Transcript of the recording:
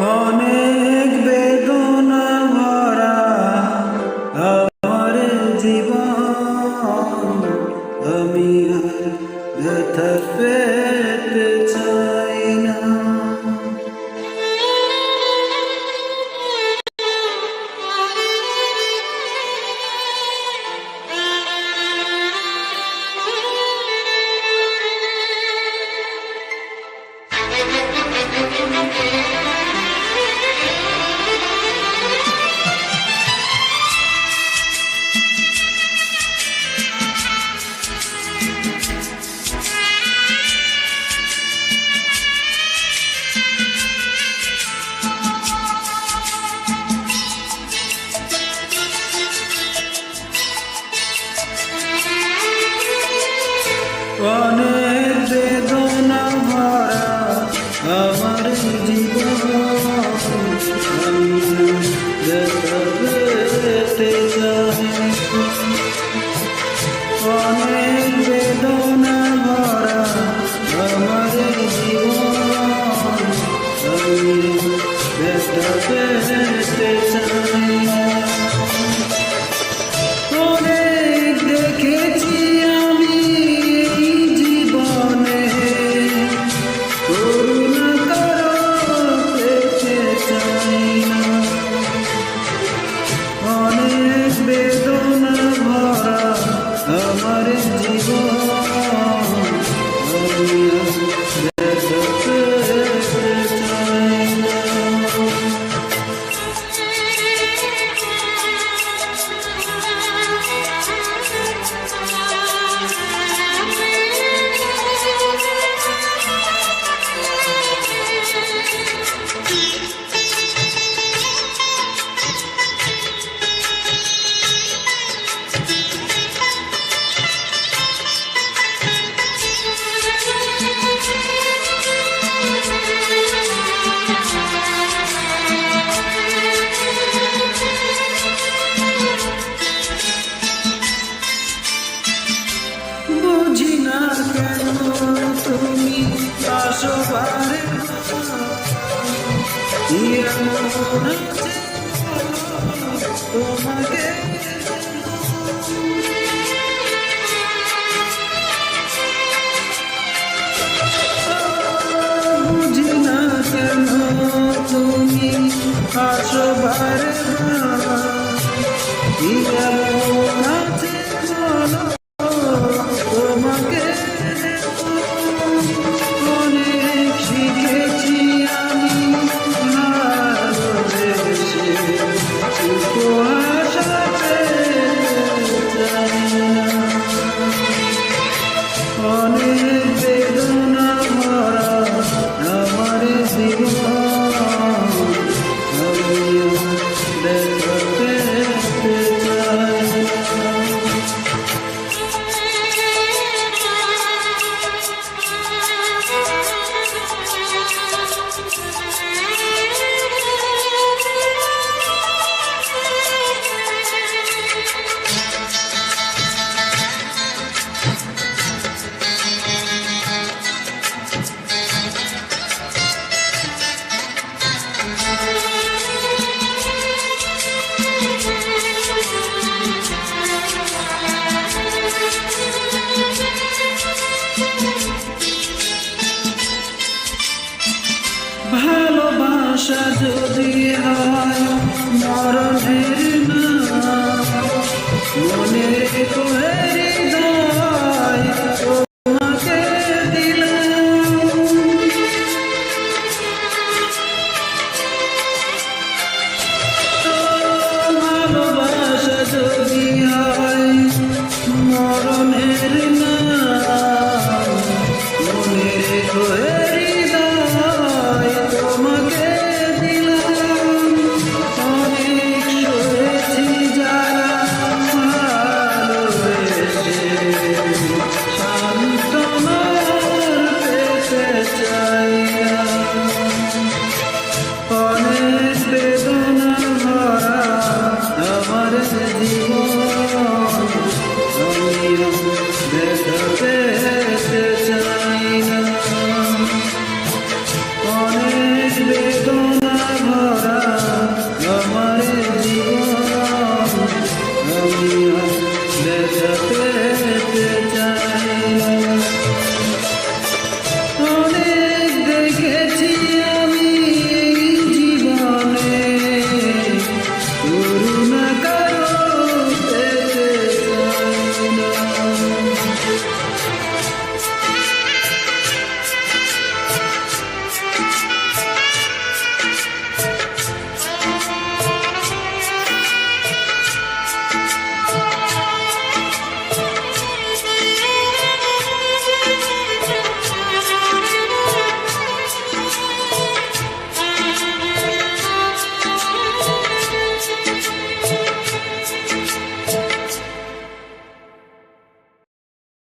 অনেক বেদনা ভরা আমার জীবন। আমি আর promise. তোমাকে বুঝি না কেন তুমি আসো বারে বার আশা যদি হয় মরণের না। মনে রেখো love.